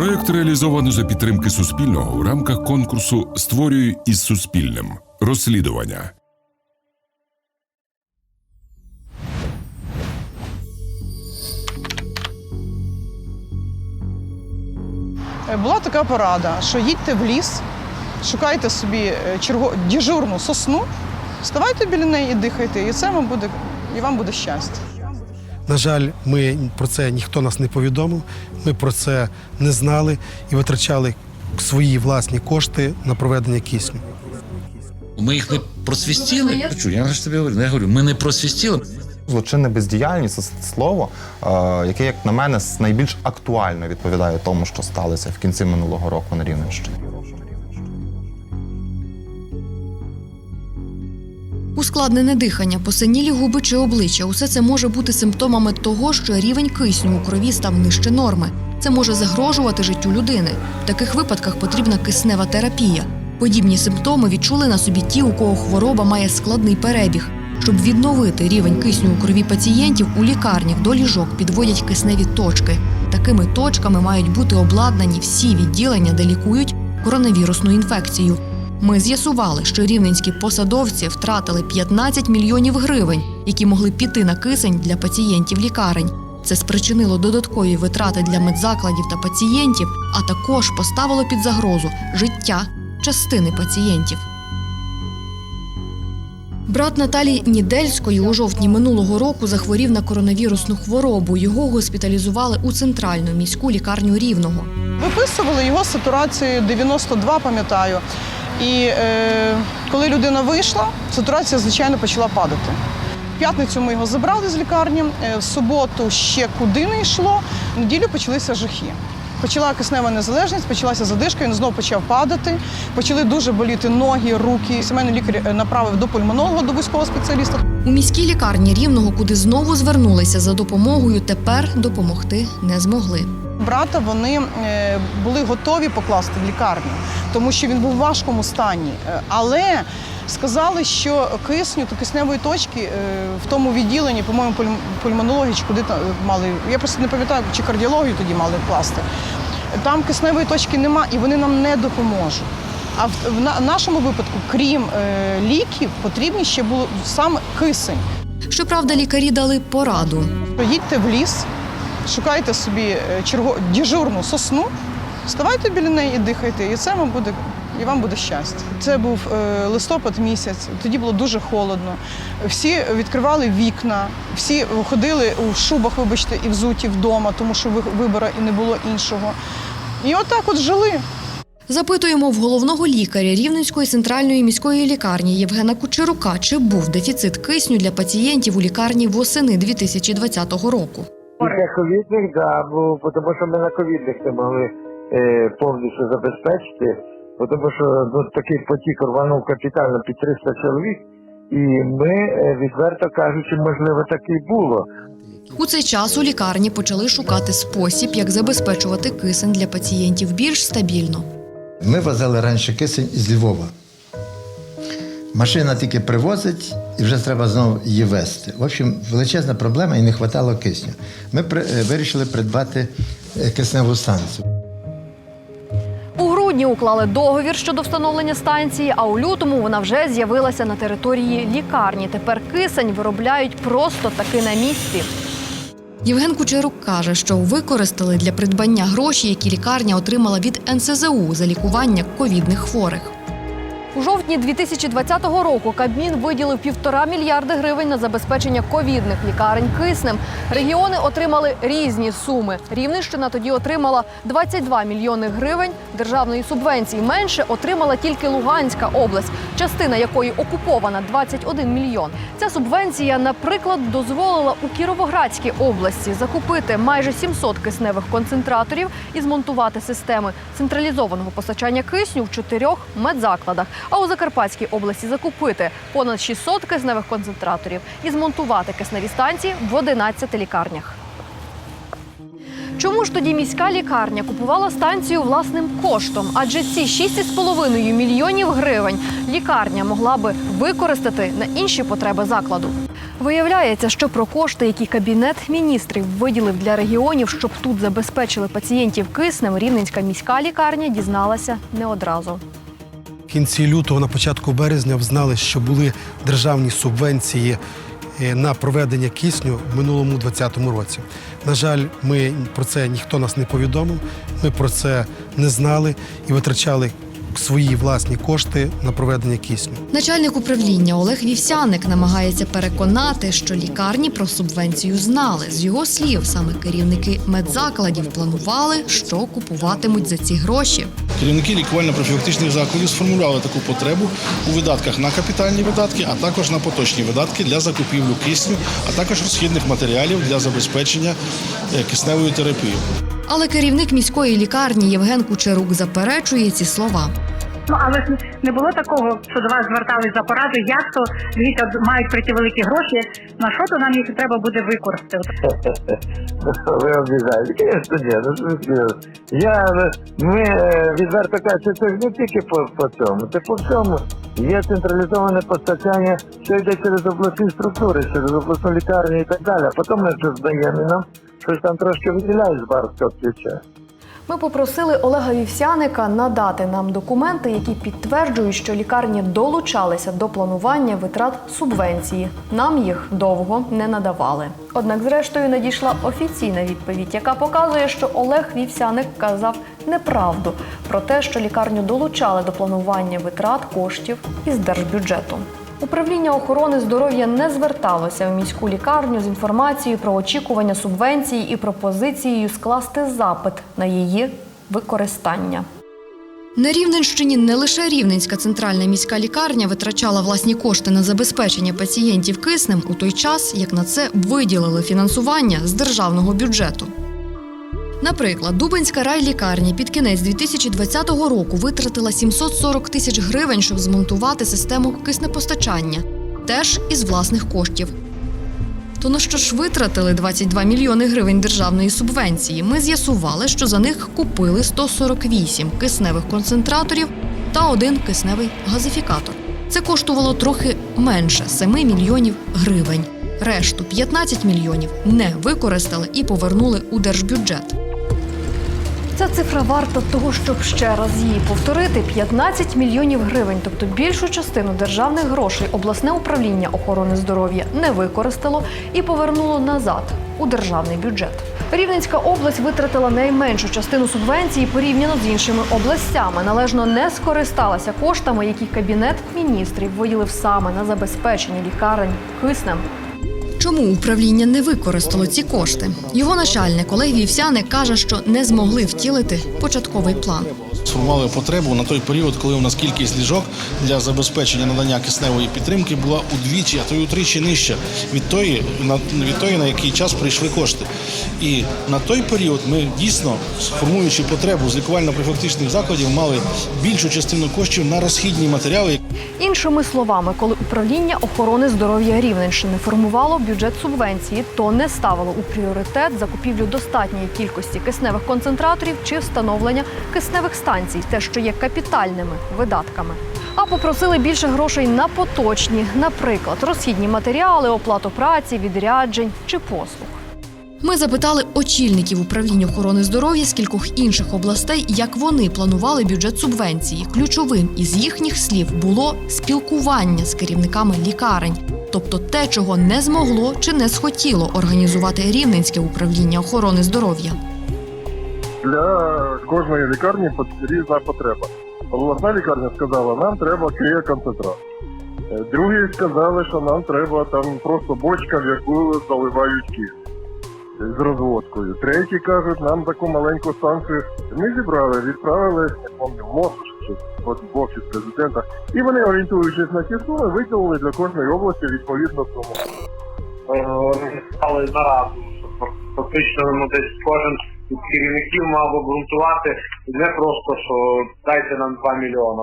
Проект реалізовано за підтримки Суспільного в рамках конкурсу Створюю із Суспільним. Розслідування. Е, Була така порада, що їдьте в ліс, шукайте собі е, черго... дежурну сосну, ставайте біля неї і дихайте, і це вам буде, і вам буде щастя. На жаль, ми про це ніхто нас не повідомив. Ми про це не знали і витрачали свої власні кошти на проведення кисню. Ми їх не просвістіли. Чу, Я ж тобі говорю, я говорю, ми не просвістіли. Злочинна бездіяльність це слово, е, яке, як на мене, найбільш актуально відповідає тому, що сталося в кінці минулого року на Рівненщині. Ускладнене дихання, посинілі губи чи обличчя усе це може бути симптомами того, що рівень кисню у крові став нижче норми. Це може загрожувати життю людини. В таких випадках потрібна киснева терапія. Подібні симптоми відчули на собі ті, у кого хвороба має складний перебіг. Щоб відновити рівень кисню у крові пацієнтів, у лікарнях до ліжок підводять кисневі точки. Такими точками мають бути обладнані всі відділення, де лікують коронавірусну інфекцію. Ми з'ясували, що рівненські посадовці втратили 15 мільйонів гривень, які могли піти на кисень для пацієнтів лікарень. Це спричинило додаткові витрати для медзакладів та пацієнтів, а також поставило під загрозу життя частини пацієнтів. Брат Наталії Нідельської у жовтні минулого року захворів на коронавірусну хворобу. Його госпіталізували у центральну міську лікарню Рівного. Виписували його сатурацію 92, пам'ятаю. І е, коли людина вийшла, сатурація, звичайно, почала падати. В п'ятницю ми його забрали з лікарні, е, в суботу ще куди не йшло, в неділю почалися жахи. Почала киснева незалежність, почалася задишка, він знову почав падати. Почали дуже боліти ноги, руки. Сімейний лікар е, направив до пульмонолога, до військового спеціаліста. У міській лікарні Рівного, куди знову звернулися за допомогою, тепер допомогти не змогли. Брата вони е, були готові покласти в лікарню, тому що він був в важкому стані. Е, Але сказали, що кисню то кисневої точки е, в тому відділенні, по-моєму, пульм- пульмонології чи куди там мали. Я просто не пам'ятаю, чи кардіологію тоді мали класти. Там кисневої точки нема, і вони нам не допоможуть. А в, нашому випадку, крім ліків, потрібні ще було саме кисень. Щоправда, лікарі дали пораду. Їдьте в ліс, шукайте собі е, черго... дежурну сосну, ставайте біля неї і дихайте, і це вам буде. І вам буде щастя. Це був е, листопад місяць, тоді було дуже холодно. Всі відкривали вікна, всі ходили у шубах, вибачте, і взуті вдома, тому що ви- вибору і не було іншого. І отак от жили. Запитуємо в головного лікаря Рівненської центральної міської лікарні Євгена Кучерука, чи був дефіцит кисню для пацієнтів у лікарні восени 2020 року. Після ковідних, да, бо бо тому що ми на ковідних не могли е, повністю забезпечити, тому що ну, такий потік рванув капітально під 300 чоловік, і ми, е, відверто кажучи, можливо, так і було. У цей час у лікарні почали шукати спосіб, як забезпечувати кисень для пацієнтів більш стабільно. Ми возили раніше кисень із Львова. Машина тільки привозить і вже треба знову її везти. В общем, величезна проблема і не вистачало кисню. Ми при- е, вирішили придбати е, кисневу станцію. У грудні уклали договір щодо встановлення станції, а у лютому вона вже з'явилася на території лікарні. Тепер кисень виробляють просто таки на місці. Євген Кучерук каже, що використали для придбання гроші, які лікарня отримала від НСЗУ за лікування ковідних хворих. У жовтні 2020 року Кабмін виділив півтора мільярди гривень на забезпечення ковідних лікарень киснем. Регіони отримали різні суми. Рівненщина тоді отримала 22 мільйони гривень державної субвенції. Менше отримала тільки Луганська область, частина якої окупована 21 мільйон. Ця субвенція, наприклад, дозволила у Кіровоградській області закупити майже 700 кисневих концентраторів і змонтувати системи централізованого постачання кисню в чотирьох медзакладах. А у Закарпатській області закупити понад 600 кисневих концентраторів і змонтувати кисневі станції в 11 лікарнях. Чому ж тоді міська лікарня купувала станцію власним коштом? Адже ці 6,5 мільйонів гривень лікарня могла би використати на інші потреби закладу. Виявляється, що про кошти, які кабінет міністрів виділив для регіонів, щоб тут забезпечили пацієнтів киснем, рівненська міська лікарня дізналася не одразу. Кінці лютого, на початку березня, взнали, що були державні субвенції е, на проведення кисню в минулому 2020 році. На жаль, ми про це ніхто нас не повідомив. Ми про це не знали і витрачали свої власні кошти на проведення кисню. Начальник управління Олег Вівсяник намагається переконати, що лікарні про субвенцію знали. З його слів, саме керівники медзакладів планували, що купуватимуть за ці гроші. Керівники лікувально-профілактичних закладів сформували таку потребу у видатках на капітальні видатки, а також на поточні видатки для закупівлю кисню, а також розхідних матеріалів для забезпечення кисневої кисневою терапією. Але керівник міської лікарні Євген Кучерук заперечує ці слова. Ну але ж не було такого, що до вас звертались за порадою, як то дивіться, мають прийти великі гроші. На що то нам їх треба буде використати? Ви обіжаєте. Ну ви смієте? Я, ми е, відверто кажучи, це ж не тільки по, цьому, це по всьому. Є централізоване постачання, що йде через обласні структури, через обласну лікарню і так далі. А потім ми щось здаємо і нам щось там трошки виділяють з барського ключа. Ми попросили Олега Вівсяника надати нам документи, які підтверджують, що лікарні долучалися до планування витрат субвенції. Нам їх довго не надавали. Однак, зрештою, надійшла офіційна відповідь, яка показує, що Олег Вівсяник казав неправду про те, що лікарню долучали до планування витрат коштів із держбюджету. Управління охорони здоров'я не зверталося в міську лікарню з інформацією про очікування субвенції і пропозицією скласти запит на її використання. На Рівненщині не лише Рівненська центральна міська лікарня витрачала власні кошти на забезпечення пацієнтів киснем у той час, як на це виділили фінансування з державного бюджету. Наприклад, Дубинська райлікарня під кінець 2020 року витратила 740 тисяч гривень, щоб змонтувати систему киснепостачання, теж із власних коштів. То на що ж витратили 22 мільйони гривень державної субвенції? Ми з'ясували, що за них купили 148 кисневих концентраторів та один кисневий газифікатор. Це коштувало трохи менше 7 мільйонів гривень. Решту 15 мільйонів не використали і повернули у держбюджет. Ця цифра варта того, щоб ще раз її повторити: 15 мільйонів гривень, тобто більшу частину державних грошей обласне управління охорони здоров'я не використало і повернуло назад у державний бюджет. Рівненська область витратила найменшу частину субвенції порівняно з іншими областями. Належно не скористалася коштами, які кабінет міністрів виділив саме на забезпечення лікарень киснем. Чому управління не використало ці кошти? Його начальник Олег Вівсяник каже, що не змогли втілити початковий план. Сформували потребу на той період, коли у нас кількість ліжок для забезпечення надання кисневої підтримки була удвічі, а то й утричі нижча від тої, на, від тої, на який час прийшли кошти. І на той період ми дійсно, сформуючи потребу з лікувально-профілактичних закладів, мали більшу частину коштів на розхідні матеріали, Іншими словами, коли управління охорони здоров'я Рівненщини формувало бюджет субвенції, то не ставило у пріоритет закупівлю достатньої кількості кисневих концентраторів чи встановлення кисневих станцій, те, що є капітальними видатками. А попросили більше грошей на поточні, наприклад, розхідні матеріали, оплату праці, відряджень чи послуг. Ми запитали очільників управління охорони здоров'я з кількох інших областей, як вони планували бюджет субвенції. Ключовим із їхніх слів було спілкування з керівниками лікарень, тобто те, чого не змогло чи не схотіло організувати рівненське управління охорони здоров'я. Для кожної лікарні різна потреба. Обласна лікарня сказала, нам треба криоконцентрат. Е, Другі сказали, що нам треба там просто бочка, в яку заливають киснь з розводкою. Треті кажуть, нам таку маленьку станцію. Ми зібрали, відправили, не МОЗ чи в офіс президента. І вони, орієнтуючись на ці суми, виділили для кожної області відповідну суму. Організували нараду, щоб фактично ну, десь кожен із керівників мав обґрунтувати не просто, що дайте нам 2 мільйони.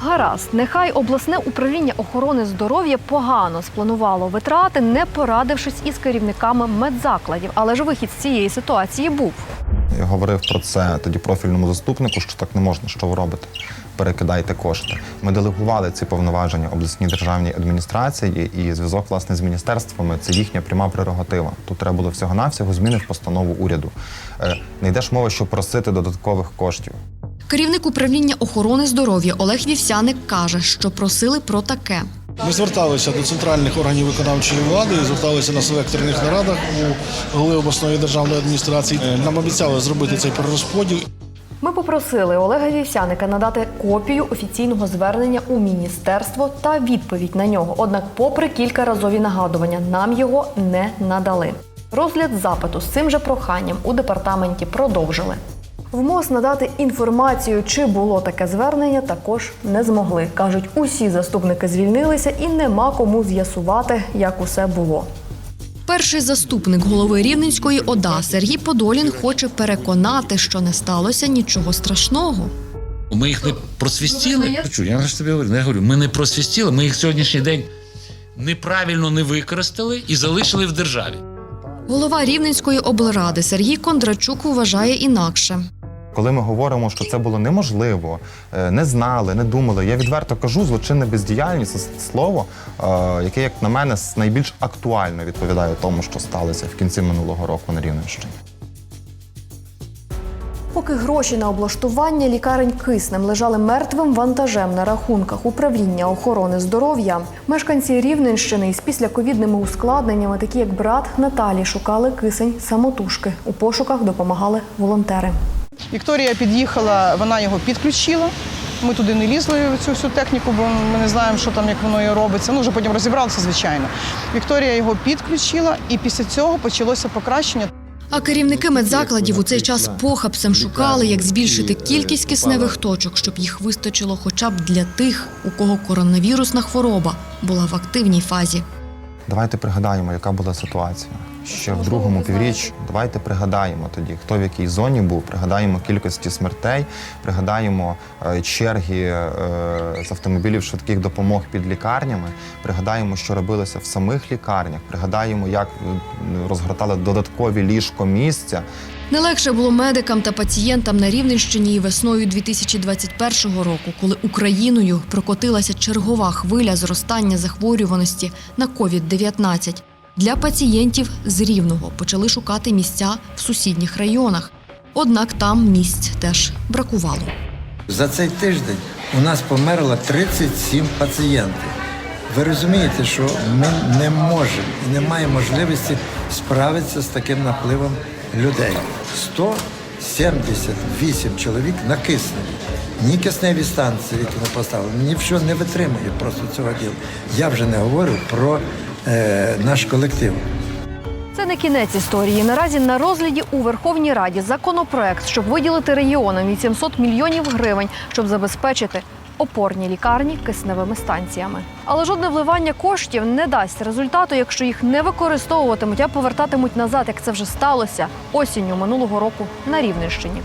Гаразд, нехай обласне управління охорони здоров'я погано спланувало витрати, не порадившись із керівниками медзакладів. Але ж вихід з цієї ситуації був. Я говорив про це тоді профільному заступнику, що так не можна, що ви робите. перекидайте кошти. Ми делегували ці повноваження обласній державній адміністрації, і зв'язок власне з міністерствами це їхня пряма прерогатива. Тут треба було всього-навсього зміни в постанову уряду. Е, Не йдеш мова, щоб просити додаткових коштів. Керівник управління охорони здоров'я Олег Вівсяник каже, що просили про таке. Ми зверталися до центральних органів виконавчої влади, зверталися на селекторних нарадах у голови обласної державної адміністрації. Е, Нам обіцяли зробити цей перерозподіл. Ми попросили Олега Вівсяника надати копію офіційного звернення у міністерство та відповідь на нього. Однак, попри кількаразові нагадування, нам його не надали. Розгляд запиту з цим же проханням у департаменті продовжили. В МОЗ надати інформацію, чи було таке звернення, також не змогли. кажуть, усі заступники звільнилися і нема кому з'ясувати, як усе було. Перший заступник голови Рівненської ОДА Сергій Подолін хоче переконати, що не сталося нічого страшного. Ми їх не просвістіли. Я ж тобі говорю, не говорю, ми не просвістіли, ми їх сьогоднішній день неправильно не використали і залишили в державі. Голова Рівненської облради Сергій Кондрачук вважає інакше. Коли ми говоримо, що це було неможливо, е, не знали, не думали, я відверто кажу, злочинна бездіяльність це слово, е, яке, як на мене, найбільш актуально відповідає тому, що сталося в кінці минулого року на Рівненщині. Поки гроші на облаштування лікарень киснем лежали мертвим вантажем на рахунках управління охорони здоров'я, мешканці Рівненщини із післяковідними ускладненнями, такі як брат Наталі, шукали кисень самотужки. У пошуках допомагали волонтери. Вікторія під'їхала, вона його підключила. Ми туди не лізли в цю всю техніку, бо ми не знаємо, що там, як воно і робиться. Ну, вже потім розібралися, звичайно. Вікторія його підключила, і після цього почалося покращення. А керівники медзакладів у цей час похапцем шукали, як збільшити кількість кисневих точок, щоб їх вистачило хоча б для тих, у кого коронавірусна хвороба була в активній фазі. Давайте пригадаємо, яка була ситуація ще в другому півріччі. Давайте пригадаємо тоді, хто в якій зоні був. Пригадаємо кількості смертей, пригадаємо е, черги е, з автомобілів швидких допомог під лікарнями. Пригадаємо, що робилося в самих лікарнях. Пригадаємо, як е, розгортали додаткові ліжко місця. Не легше було медикам та пацієнтам на Рівненщині і весною 2021 року, коли Україною прокотилася чергова хвиля зростання захворюваності на COVID-19. Для пацієнтів з Рівного почали шукати місця в сусідніх районах. Однак там місць теж бракувало. За цей тиждень у нас померло 37 пацієнтів. Ви розумієте, що ми не можемо і не маємо можливості справитися з таким напливом людей. 178 чоловік на кисневі. Ні кисневі станції, які ми поставили, ні що не витримує просто цього діла. Я вже не говорю про е, наш колектив. Це не кінець історії. Наразі на розгляді у Верховній Раді законопроект, щоб виділити регіонам 800 мільйонів гривень, щоб забезпечити опорні лікарні кисневими станціями. Але жодне вливання коштів не дасть результату, якщо їх не використовуватимуть, а повертатимуть назад, як це вже сталося осінню минулого року на Рівненщині.